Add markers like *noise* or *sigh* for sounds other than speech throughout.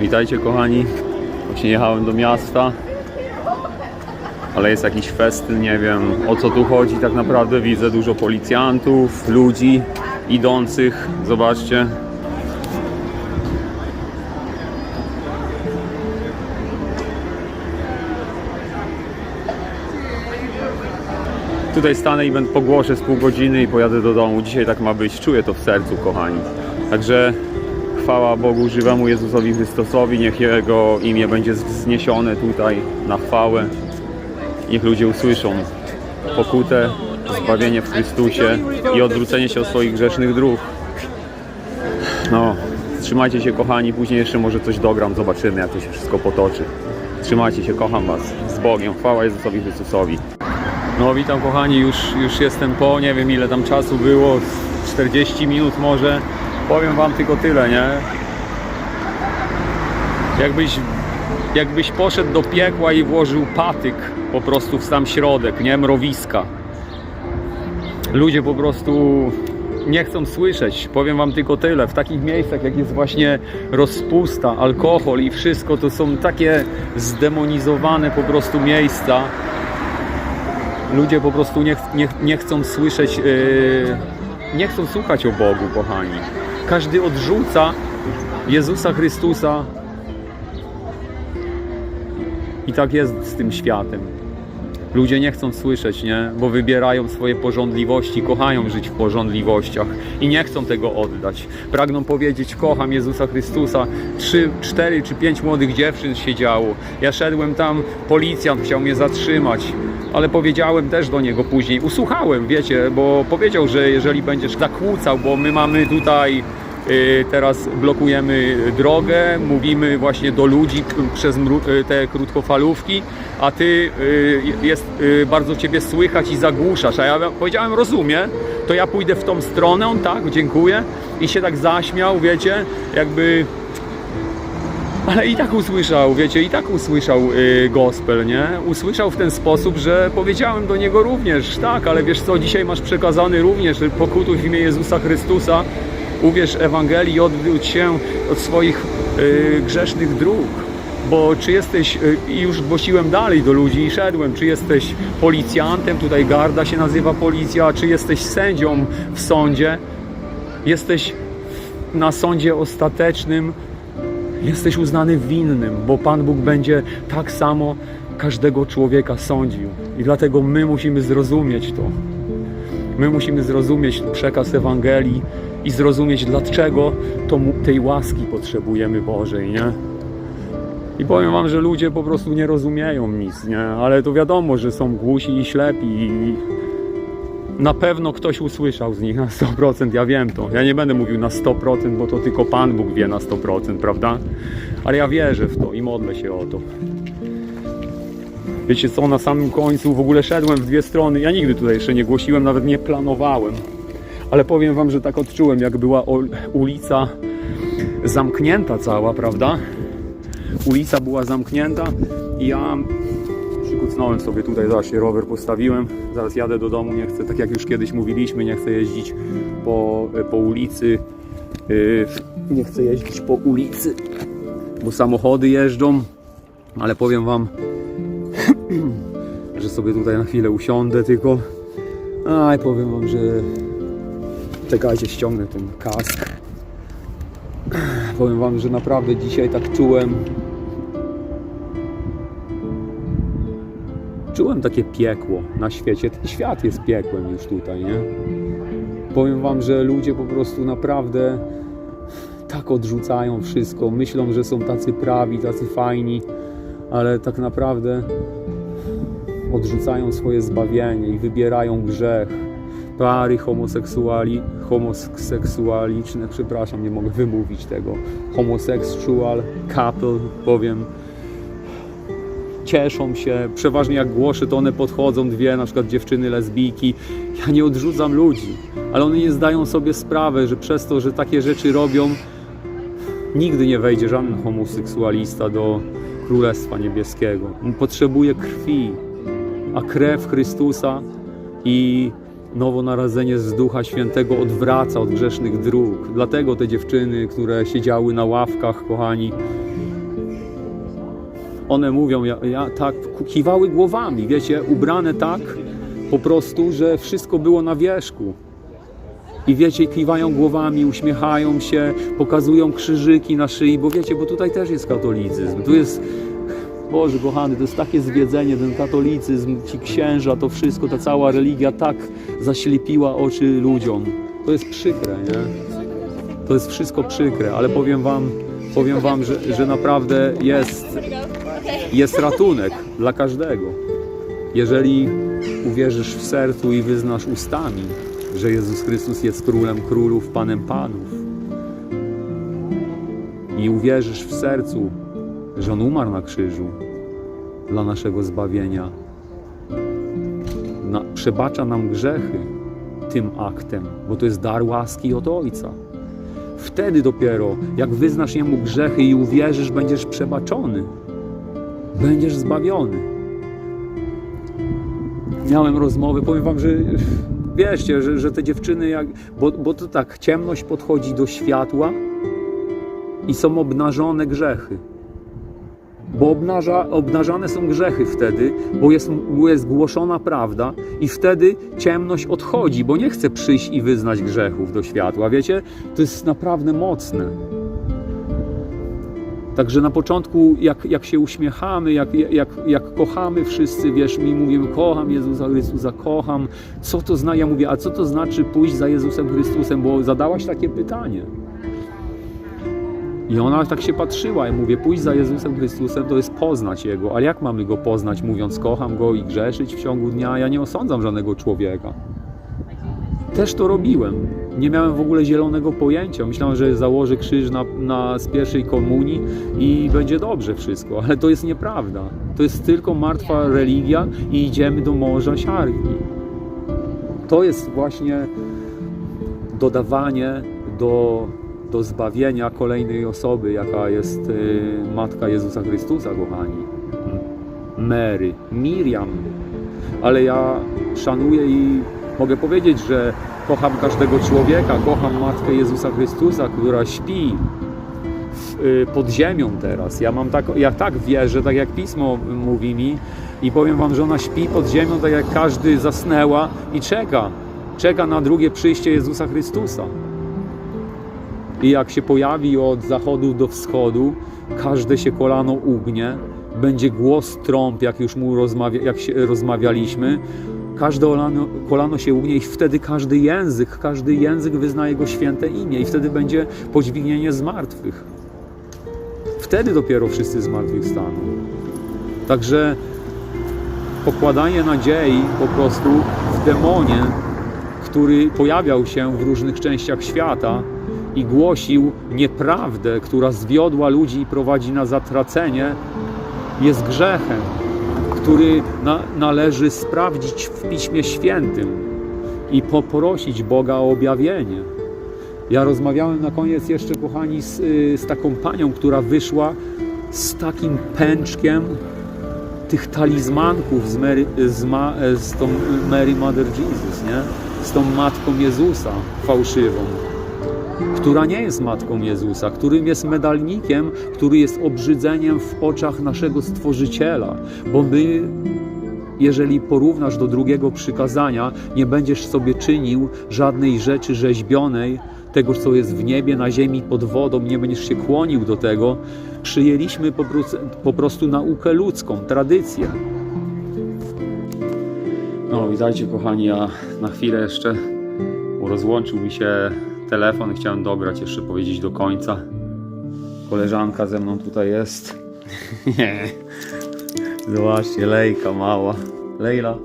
Witajcie kochani. Właśnie jechałem do miasta. Ale jest jakiś festyn, nie wiem o co tu chodzi tak naprawdę. Widzę dużo policjantów, ludzi idących. Zobaczcie. Tutaj stanę i będę pogłoszę z pół godziny i pojadę do domu. Dzisiaj tak ma być. Czuję to w sercu, kochani. Także chwała Bogu żywemu Jezusowi Chrystusowi. Niech Jego imię będzie wzniesione tutaj na chwałę. Niech ludzie usłyszą pokutę, zbawienie w Chrystusie i odwrócenie się od swoich grzesznych dróg. No, trzymajcie się kochani, później jeszcze może coś dogram, zobaczymy jak to się wszystko potoczy. Trzymajcie się, kocham Was. Z Bogiem, chwała Jezusowi Chrystusowi. No witam kochani, już, już jestem po, nie wiem ile tam czasu było, z 40 minut może. Powiem Wam tylko tyle, nie? Jakbyś, jakbyś poszedł do piekła i włożył patyk po prostu w sam środek, nie? Mrowiska. Ludzie po prostu nie chcą słyszeć. Powiem Wam tylko tyle. W takich miejscach, jak jest właśnie rozpusta, alkohol i wszystko, to są takie zdemonizowane po prostu miejsca. Ludzie po prostu nie, ch- nie, nie chcą słyszeć, yy, nie chcą słuchać o Bogu, kochani. Każdy odrzuca Jezusa Chrystusa. I tak jest z tym światem. Ludzie nie chcą słyszeć, nie? Bo wybierają swoje porządliwości, kochają żyć w porządliwościach i nie chcą tego oddać. Pragną powiedzieć, kocham Jezusa Chrystusa. Trzy, cztery czy pięć młodych dziewczyn siedziało. Ja szedłem tam, policjant chciał mnie zatrzymać, ale powiedziałem też do niego później, usłuchałem, wiecie, bo powiedział, że jeżeli będziesz zakłócał, bo my mamy tutaj Teraz blokujemy drogę, mówimy właśnie do ludzi przez y, te krótkofalówki, a ty y, jest y, bardzo ciebie słychać i zagłuszasz. A ja powiedziałem, rozumiem, to ja pójdę w tą stronę, on tak, dziękuję. I się tak zaśmiał, wiecie, jakby ale i tak usłyszał, wiecie, i tak usłyszał y, gospel, nie? Usłyszał w ten sposób, że powiedziałem do niego również, tak, ale wiesz co, dzisiaj masz przekazany również pokutuj w imię Jezusa Chrystusa, uwierz Ewangelii i odwróć się od swoich y, grzesznych dróg. Bo czy jesteś, y, i już głosiłem dalej do ludzi i szedłem, czy jesteś policjantem, tutaj garda się nazywa policja, czy jesteś sędzią w sądzie, jesteś na sądzie ostatecznym, jesteś uznany winnym, bo Pan Bóg będzie tak samo każdego człowieka sądził. I dlatego my musimy zrozumieć to. My musimy zrozumieć przekaz Ewangelii i zrozumieć, dlaczego to tej łaski potrzebujemy Bożej, nie? I powiem Wam, że ludzie po prostu nie rozumieją nic, nie? Ale to wiadomo, że są głusi i ślepi i na pewno ktoś usłyszał z nich na 100%, ja wiem to. Ja nie będę mówił na 100%, bo to tylko Pan Bóg wie na 100%, prawda? Ale ja wierzę w to i modlę się o to. Wiecie co, na samym końcu w ogóle szedłem w dwie strony. Ja nigdy tutaj jeszcze nie głosiłem, nawet nie planowałem. Ale powiem wam, że tak odczułem, jak była ulica zamknięta cała, prawda? Ulica była zamknięta i ja przykucnąłem sobie tutaj, zobaczcie, rower postawiłem. Zaraz jadę do domu, nie chcę, tak jak już kiedyś mówiliśmy, nie chcę jeździć po, po ulicy. Yy, Nie chcę jeździć po ulicy, bo samochody jeżdżą. Ale powiem wam, *clears throat* że sobie tutaj na chwilę usiądę tylko. A i powiem wam, że czekajcie, ściągnę ten kask. Powiem wam, że naprawdę dzisiaj tak czułem. Czułem takie piekło na świecie. Ten świat jest piekłem już tutaj, nie? Powiem wam, że ludzie po prostu naprawdę tak odrzucają wszystko. Myślą, że są tacy prawi, tacy fajni, ale tak naprawdę odrzucają swoje zbawienie i wybierają grzech. Pary homoseksuali, homoseksualiczne, przepraszam, nie mogę wymówić tego. Homosexual couple, powiem, cieszą się. Przeważnie jak głoszę, to one podchodzą, dwie na przykład dziewczyny lesbijki. Ja nie odrzucam ludzi, ale one nie zdają sobie sprawy, że przez to, że takie rzeczy robią, nigdy nie wejdzie żaden homoseksualista do Królestwa Niebieskiego. On potrzebuje krwi, a krew Chrystusa i nowonarodzenie z Ducha Świętego odwraca od grzesznych dróg. Dlatego te dziewczyny, które siedziały na ławkach, kochani, one mówią, ja, ja tak, kiwały głowami, wiecie, ubrane tak po prostu, że wszystko było na wierzchu. I wiecie, kiwają głowami, uśmiechają się, pokazują krzyżyki na szyi, bo wiecie, bo tutaj też jest katolicyzm. Tu jest, Boże kochany, to jest takie zwiedzenie, ten katolicyzm, ci księża, to wszystko, ta cała religia tak zaślepiła oczy ludziom. To jest przykre, nie? To jest wszystko przykre, ale powiem wam, powiem wam, że, że naprawdę jest, jest ratunek dla każdego. Jeżeli uwierzysz w sercu i wyznasz ustami, że Jezus Chrystus jest królem królów, panem panów, i uwierzysz w sercu, że On umarł na krzyżu dla naszego zbawienia, na, przebacza nam grzechy tym aktem, bo to jest dar łaski od Ojca. Wtedy dopiero, jak wyznasz Jemu grzechy i uwierzysz, będziesz przebaczony, będziesz zbawiony. Miałem rozmowy, powiem Wam, że wierzcie, że, że te dziewczyny, jak, bo, bo to tak, ciemność podchodzi do światła i są obnażone grzechy. Bo obnaża, obnażane są grzechy wtedy, bo jest, bo jest głoszona prawda, i wtedy ciemność odchodzi, bo nie chce przyjść i wyznać grzechów do światła. Wiecie, to jest naprawdę mocne. Także na początku, jak, jak się uśmiechamy, jak, jak, jak kochamy wszyscy, wiesz, mi mówimy, kocham Jezusa Chrystusa, kocham. Co to zna? Ja mówię, a co to znaczy pójść za Jezusem Chrystusem? Bo zadałaś takie pytanie. I ona tak się patrzyła. Ja mówię, pójść za Jezusem Chrystusem to jest poznać Jego. Ale jak mamy Go poznać, mówiąc, kocham Go i grzeszyć w ciągu dnia? Ja nie osądzam żadnego człowieka. Też to robiłem. Nie miałem w ogóle zielonego pojęcia. Myślałem, że założę krzyż na, na, z pierwszej komunii i będzie dobrze wszystko. Ale to jest nieprawda. To jest tylko martwa religia i idziemy do morza siarki. To jest właśnie dodawanie do do zbawienia kolejnej osoby, jaka jest y, Matka Jezusa Chrystusa, kochani. Mary, Miriam. Ale ja szanuję i mogę powiedzieć, że kocham każdego człowieka, kocham Matkę Jezusa Chrystusa, która śpi y, pod ziemią teraz. Ja mam tak, ja tak wierzę, tak jak Pismo mówi mi i powiem Wam, że ona śpi pod ziemią, tak jak każdy zasnęła i czeka. Czeka na drugie przyjście Jezusa Chrystusa. I jak się pojawi od zachodu do wschodu, każde się kolano ugnie, będzie głos trąb, jak już mu rozmawia, jak się rozmawialiśmy. Każde kolano, kolano się ugnie i wtedy każdy język, każdy język wyzna Jego święte imię i wtedy będzie podźwignienie z martwych. Wtedy dopiero wszyscy z martwych staną. Także pokładanie nadziei po prostu w demonie, który pojawiał się w różnych częściach świata, i głosił nieprawdę, która zwiodła ludzi i prowadzi na zatracenie, jest grzechem, który na, należy sprawdzić w Piśmie Świętym i poprosić Boga o objawienie. Ja rozmawiałem na koniec jeszcze, kochani, z, z taką panią, która wyszła z takim pęczkiem tych talizmanków z, Mary, z, ma, z tą Mary Mother Jesus, nie? z tą Matką Jezusa fałszywą która nie jest matką Jezusa, którym jest medalnikiem, który jest obrzydzeniem w oczach naszego Stworzyciela, bo my jeżeli porównasz do drugiego przykazania, nie będziesz sobie czynił żadnej rzeczy rzeźbionej, tego, co jest w niebie, na ziemi, pod wodą, nie będziesz się kłonił do tego. Przyjęliśmy po prostu, po prostu naukę ludzką, tradycję. No, witajcie kochani, ja na chwilę jeszcze rozłączył mi się telefon chciałem dobrać, jeszcze powiedzieć do końca. Koleżanka ze mną tutaj jest. *laughs* Zobaczcie, lejka mała. Lejla.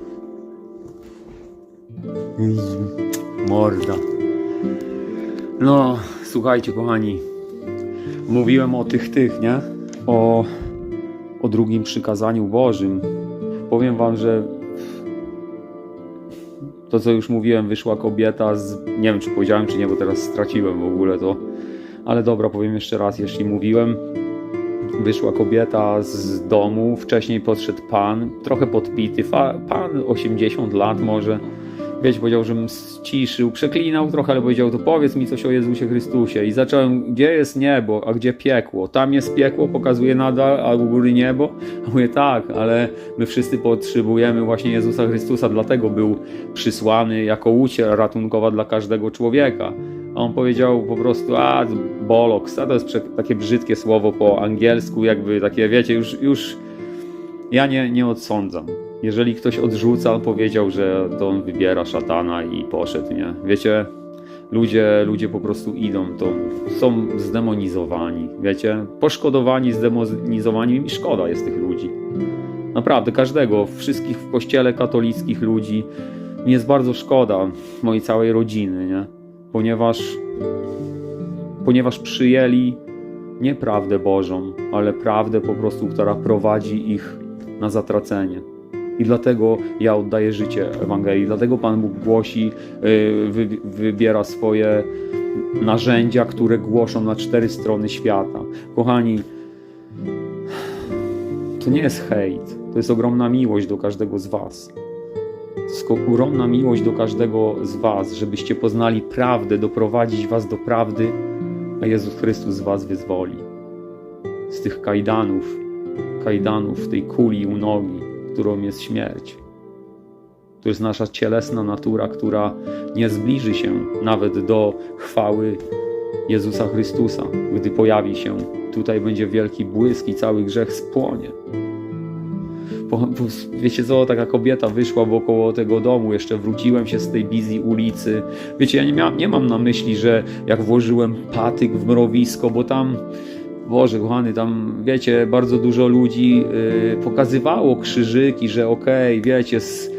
Morda. No, słuchajcie, kochani. Mówiłem o tych, tych, nie? O, o drugim przykazaniu Bożym. Powiem Wam, że to, co już mówiłem, wyszła kobieta z. Nie wiem, czy powiedziałem, czy nie, bo teraz straciłem w ogóle to. Ale dobra, powiem jeszcze raz, jeśli mówiłem. Wyszła kobieta z domu, wcześniej podszedł pan, trochę podpity, pan 80 lat może, wiecie, powiedział, żebym ściszył, przeklinał trochę, ale powiedział, to powiedz mi coś o Jezusie Chrystusie. I zacząłem, gdzie jest niebo, a gdzie piekło? Tam jest piekło, pokazuje nadal, a u góry niebo? A mówię, tak, ale my wszyscy potrzebujemy właśnie Jezusa Chrystusa, dlatego był przysłany jako łódź ratunkowa dla każdego człowieka. A on powiedział po prostu, a boloks, a to jest takie brzydkie słowo po angielsku, jakby takie, wiecie, już, już ja nie, nie odsądzam. Jeżeli ktoś odrzuca, powiedział, że to on wybiera szatana i poszedł, nie? Wiecie, ludzie, ludzie po prostu idą, to są zdemonizowani, wiecie? Poszkodowani, zdemonizowani i szkoda jest tych ludzi. Naprawdę, każdego, wszystkich w kościele katolickich ludzi. Mi jest bardzo szkoda mojej całej rodziny, nie? Ponieważ, ponieważ przyjęli nie prawdę Bożą, ale prawdę po prostu, która prowadzi ich na zatracenie. I dlatego ja oddaję życie Ewangelii, dlatego Pan Bóg głosi, yy, wy, wybiera swoje narzędzia, które głoszą na cztery strony świata. Kochani, to nie jest hejt, to jest ogromna miłość do każdego z Was. Ogromna miłość do każdego z Was, żebyście poznali prawdę, doprowadzić Was do prawdy, a Jezus Chrystus Was wyzwoli. Z tych kajdanów, kajdanów, tej kuli u nogi, którą jest śmierć. To jest nasza cielesna natura, która nie zbliży się nawet do chwały Jezusa Chrystusa. Gdy pojawi się, tutaj będzie wielki błysk i cały grzech spłonie. Wiecie co, taka kobieta wyszła wokoło tego domu, jeszcze wróciłem się z tej bizji ulicy. Wiecie, ja nie, miałam, nie mam na myśli, że jak włożyłem patyk w mrowisko, bo tam Boże, kochany, tam wiecie, bardzo dużo ludzi y, pokazywało krzyżyki, że okej, wiecie, z,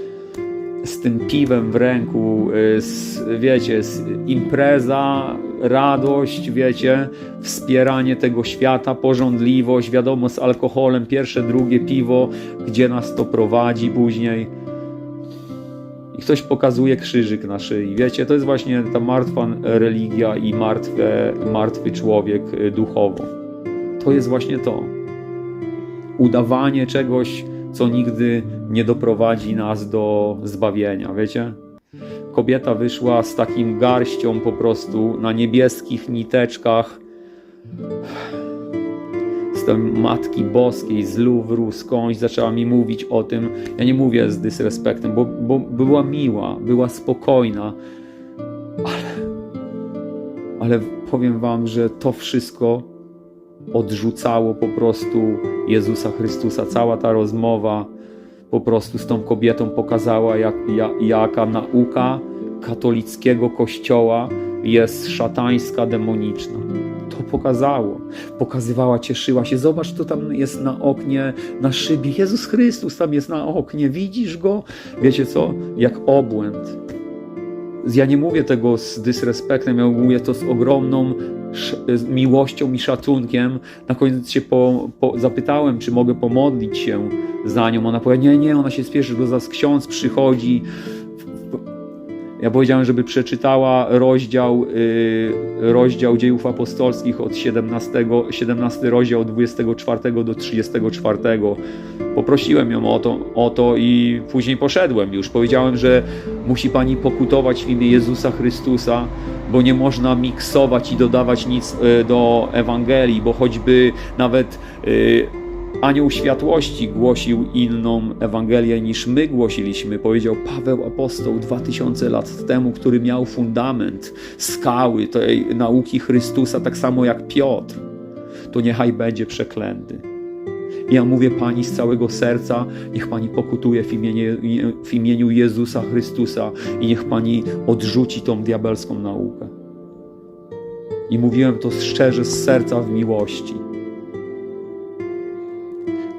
z tym piwem w ręku, y, z, wiecie, z, impreza, radość, wiecie, wspieranie tego świata, porządliwość, wiadomo, z alkoholem, pierwsze, drugie piwo, gdzie nas to prowadzi później. I ktoś pokazuje krzyżyk na szyi. Wiecie, to jest właśnie ta martwa religia i martwe, martwy człowiek y, duchowo to jest właśnie to. Udawanie czegoś, co nigdy nie doprowadzi nas do zbawienia, wiecie? Kobieta wyszła z takim garścią po prostu na niebieskich niteczkach tej Matki Boskiej, z Luwru, skądś zaczęła mi mówić o tym. Ja nie mówię z dysrespektem, bo, bo była miła, była spokojna, ale, ale powiem wam, że to wszystko odrzucało po prostu Jezusa Chrystusa. Cała ta rozmowa po prostu z tą kobietą pokazała, jak, jak, jaka nauka katolickiego kościoła jest szatańska, demoniczna. To pokazało. Pokazywała, cieszyła się. Zobacz, to tam jest na oknie, na szybie. Jezus Chrystus tam jest na oknie. Widzisz go? Wiecie co? Jak obłęd. Ja nie mówię tego z dysrespektem, ja mówię to z ogromną miłością i szacunkiem. Na koniec się po, po, zapytałem, czy mogę pomodlić się za nią. Ona powiedziała, nie, nie, ona się spieszy, bo zaraz ksiądz przychodzi. Ja powiedziałem, żeby przeczytała rozdział, yy, rozdział dziejów apostolskich od 17, 17 rozdział od 24 do 34. Poprosiłem ją o to, o to i później poszedłem już. Powiedziałem, że musi pani pokutować w imię Jezusa Chrystusa, bo nie można miksować i dodawać nic yy, do Ewangelii, bo choćby nawet yy, Anioł Światłości głosił inną Ewangelię niż my głosiliśmy, powiedział Paweł Apostoł 2000 lat temu, który miał fundament, skały tej nauki Chrystusa, tak samo jak Piotr. To niechaj będzie przeklęty. Ja mówię Pani z całego serca, niech Pani pokutuje w w imieniu Jezusa Chrystusa i niech Pani odrzuci tą diabelską naukę. I mówiłem to szczerze z serca w miłości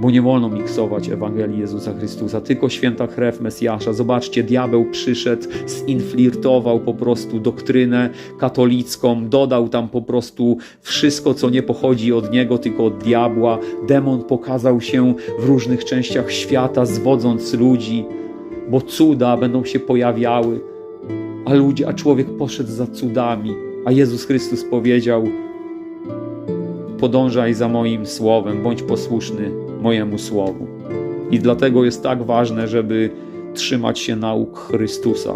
bo nie wolno miksować Ewangelii Jezusa Chrystusa, tylko święta krew Mesjasza. Zobaczcie, diabeł przyszedł, zinflirtował po prostu doktrynę katolicką, dodał tam po prostu wszystko, co nie pochodzi od niego, tylko od diabła. Demon pokazał się w różnych częściach świata, zwodząc ludzi, bo cuda będą się pojawiały, a ludzie, a człowiek poszedł za cudami, a Jezus Chrystus powiedział: Podążaj za moim słowem, bądź posłuszny mojemu słowu. I dlatego jest tak ważne, żeby trzymać się nauk Chrystusa,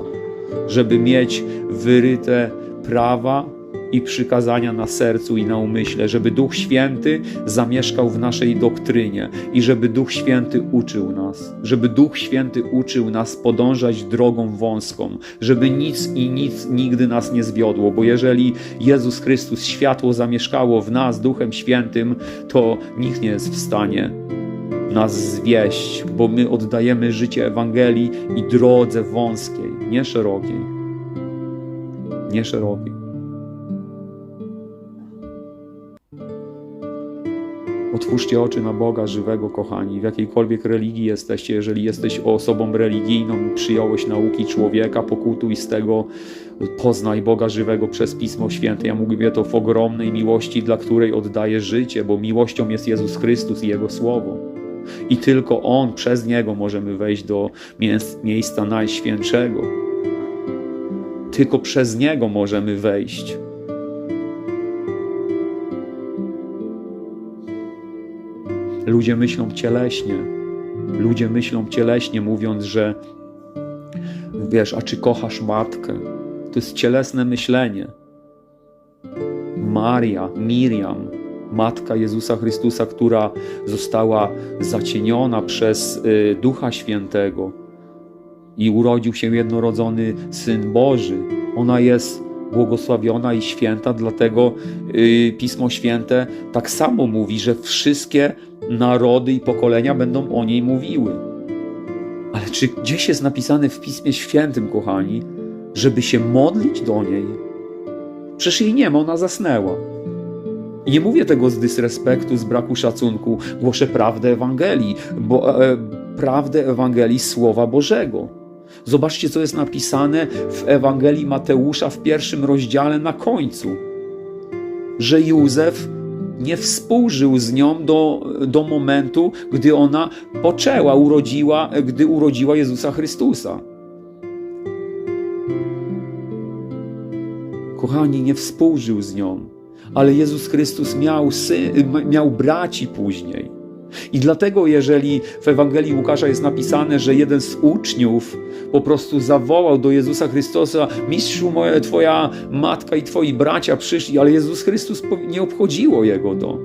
żeby mieć wyryte prawa i przykazania na sercu i na umyśle, żeby Duch Święty zamieszkał w naszej doktrynie i żeby Duch Święty uczył nas, żeby Duch Święty uczył nas podążać drogą wąską, żeby nic i nic nigdy nas nie zwiodło, bo jeżeli Jezus Chrystus, światło zamieszkało w nas Duchem Świętym, to nikt nie jest w stanie nas zwieść, bo my oddajemy życie Ewangelii i drodze wąskiej, nie szerokiej. Nie szerokiej. Otwórzcie oczy na Boga żywego, kochani, w jakiejkolwiek religii jesteście. Jeżeli jesteś osobą religijną, przyjąłeś nauki człowieka, pokutuj z tego, poznaj Boga żywego przez Pismo Święte. Ja mówię to w ogromnej miłości, dla której oddaję życie, bo miłością jest Jezus Chrystus i Jego Słowo. I tylko On, przez Niego możemy wejść do miejsc- miejsca Najświętszego. Tylko przez Niego możemy wejść. Ludzie myślą cieleśnie. Ludzie myślą cieleśnie, mówiąc, że wiesz, a czy kochasz matkę? To jest cielesne myślenie. Maria, Miriam, matka Jezusa Chrystusa, która została zacieniona przez y, Ducha Świętego i urodził się jednorodzony Syn Boży. Ona jest błogosławiona i święta, dlatego y, Pismo Święte tak samo mówi, że wszystkie narody i pokolenia będą o niej mówiły. Ale czy gdzieś jest napisane w Pismie Świętym, kochani, żeby się modlić do niej? Przecież jej nie ma, ona zasnęła. Nie mówię tego z dysrespektu, z braku szacunku. Głoszę prawdę Ewangelii, bo e, prawdę Ewangelii Słowa Bożego. Zobaczcie, co jest napisane w Ewangelii Mateusza w pierwszym rozdziale na końcu. Że Józef nie współżył z nią do, do momentu, gdy ona poczęła, urodziła, gdy urodziła Jezusa Chrystusa. Kochani, nie współżył z nią, ale Jezus Chrystus miał, miał braci później. I dlatego, jeżeli w Ewangelii Łukasza jest napisane, że jeden z uczniów po prostu zawołał do Jezusa Chrystusa: Mistrzu, moja, twoja matka i twoi bracia przyszli, ale Jezus Chrystus nie obchodziło jego to.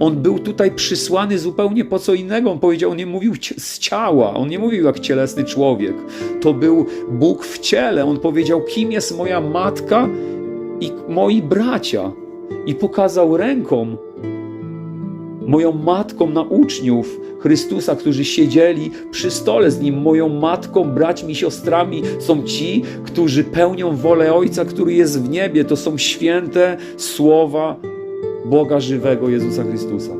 On był tutaj przysłany zupełnie po co innego. On powiedział, on nie mówił z ciała, on nie mówił jak cielesny człowiek. To był Bóg w ciele. On powiedział, kim jest moja matka i moi bracia. I pokazał ręką moją matką na uczniów Chrystusa, którzy siedzieli przy stole z Nim. Moją matką, braćmi, siostrami są ci, którzy pełnią wolę Ojca, który jest w niebie. To są święte słowa Boga żywego Jezusa Chrystusa.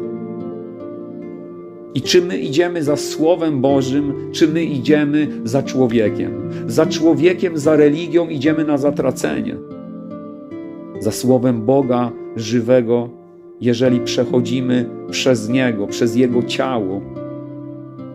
I czy my idziemy za Słowem Bożym, czy my idziemy za człowiekiem? Za człowiekiem, za religią idziemy na zatracenie. Za Słowem Boga żywego jeżeli przechodzimy przez Niego, przez Jego ciało.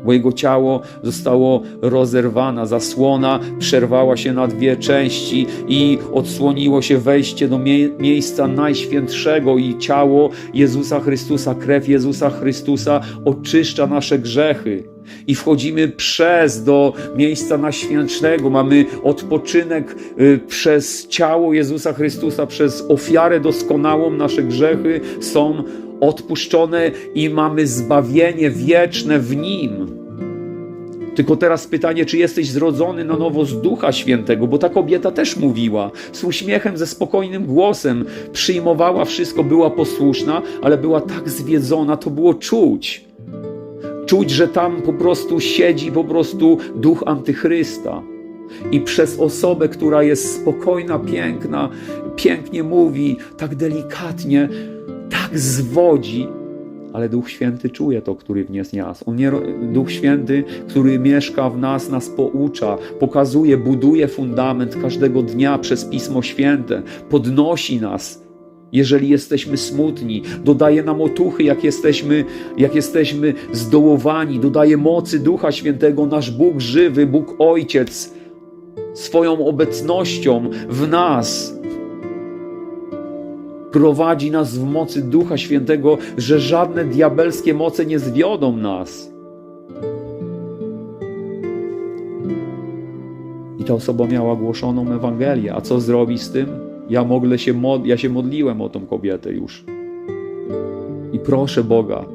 Bo Jego ciało zostało rozerwana, zasłona przerwała się na dwie części i odsłoniło się wejście do mie- miejsca najświętszego i ciało Jezusa Chrystusa, krew Jezusa Chrystusa oczyszcza nasze grzechy. I wchodzimy przez do miejsca najświętszego. Mamy odpoczynek y, przez ciało Jezusa Chrystusa, przez ofiarę doskonałą. Nasze grzechy są odpuszczone i mamy zbawienie wieczne w Nim. Tylko teraz pytanie, czy jesteś zrodzony na nowo z Ducha Świętego, bo ta kobieta też mówiła z uśmiechem, ze spokojnym głosem, przyjmowała wszystko, była posłuszna, ale była tak zwiedzona, to było czuć. Czuć, że tam po prostu siedzi po prostu duch antychrysta. I przez osobę, która jest spokojna, piękna, pięknie mówi, tak delikatnie, tak zwodzi, ale Duch Święty czuje to, który w nas jest. On nie, Duch Święty, który mieszka w nas, nas poucza, pokazuje, buduje fundament każdego dnia przez Pismo Święte, podnosi nas, jeżeli jesteśmy smutni, dodaje nam otuchy, jak jesteśmy, jak jesteśmy zdołowani, dodaje mocy Ducha Świętego, nasz Bóg żywy, Bóg Ojciec, swoją obecnością w nas prowadzi nas w mocy Ducha Świętego, że żadne diabelskie moce nie zwiodą nas. I ta osoba miała głoszoną Ewangelię. A co zrobić z tym? Ja, mogę się mod- ja się modliłem o tą kobietę już. I proszę Boga,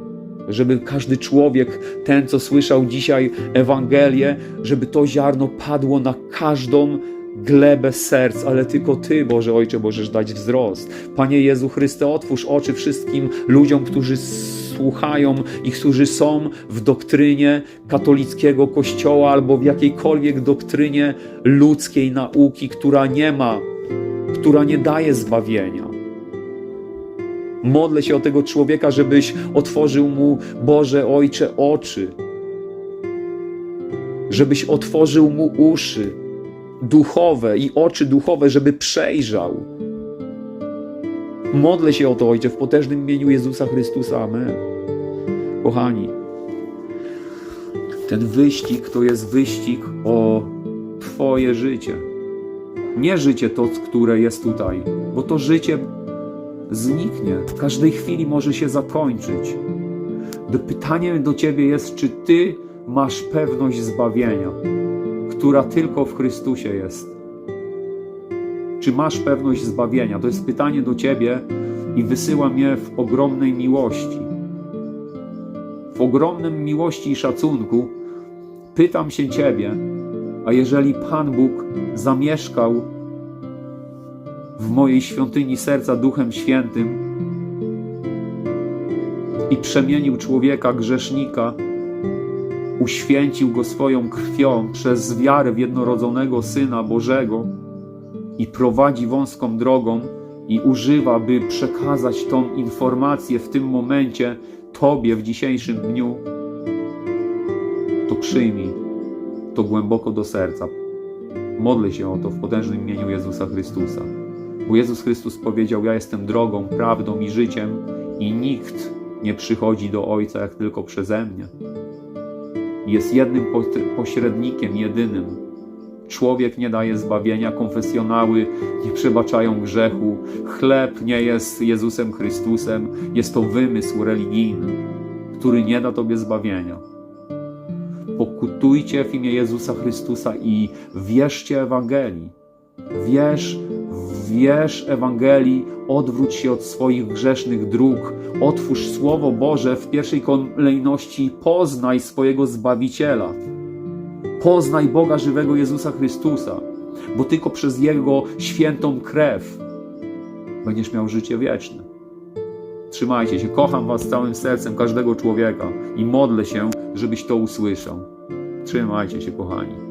żeby każdy człowiek, ten co słyszał dzisiaj Ewangelię, żeby to ziarno padło na każdą glebę serc, ale tylko Ty, Boże Ojcze, możesz dać wzrost. Panie Jezu Chryste, otwórz oczy wszystkim ludziom, którzy słuchają i którzy są w doktrynie katolickiego kościoła albo w jakiejkolwiek doktrynie ludzkiej nauki, która nie ma, która nie daje zbawienia. Modlę się o tego człowieka, żebyś otworzył mu, Boże Ojcze, oczy, żebyś otworzył mu uszy duchowe i oczy duchowe, żeby przejrzał. Modlę się o to, Ojcze, w potężnym imieniu Jezusa Chrystusa. Amen. Kochani, ten wyścig to jest wyścig o Twoje życie. Nie życie to, które jest tutaj, bo to życie zniknie. W każdej chwili może się zakończyć. Pytanie do Ciebie jest, czy Ty masz pewność zbawienia, która tylko w Chrystusie jest. Czy masz pewność zbawienia? To jest pytanie do Ciebie i wysyłam je w ogromnej miłości. W ogromnym miłości i szacunku pytam się Ciebie, a jeżeli Pan Bóg zamieszkał w mojej świątyni serca Duchem Świętym i przemienił człowieka grzesznika, uświęcił go swoją krwią przez wiarę w jednorodzonego Syna Bożego i prowadzi wąską drogą i używa, by przekazać tą informację w tym momencie Tobie w dzisiejszym dniu, to przyjmij to głęboko do serca. Modlę się o to w potężnym imieniu Jezusa Chrystusa. Bo Jezus Chrystus powiedział: Ja jestem drogą, prawdą i życiem, i nikt nie przychodzi do Ojca jak tylko przeze mnie. Jest jednym pośrednikiem, jedynym. Człowiek nie daje zbawienia, konfesjonały nie przebaczają grzechu, chleb nie jest Jezusem Chrystusem, jest to wymysł religijny, który nie da Tobie zbawienia. Pokutujcie w imię Jezusa Chrystusa i wierzcie Ewangelii. Wierz, wierz Ewangelii, odwróć się od swoich grzesznych dróg, otwórz Słowo Boże w pierwszej kolejności, poznaj swojego Zbawiciela. Poznaj Boga żywego Jezusa Chrystusa, bo tylko przez Jego świętą krew będziesz miał życie wieczne. Trzymajcie się, kocham Was całym sercem każdego człowieka i modlę się, żebyś to usłyszał. Trzymajcie się, kochani.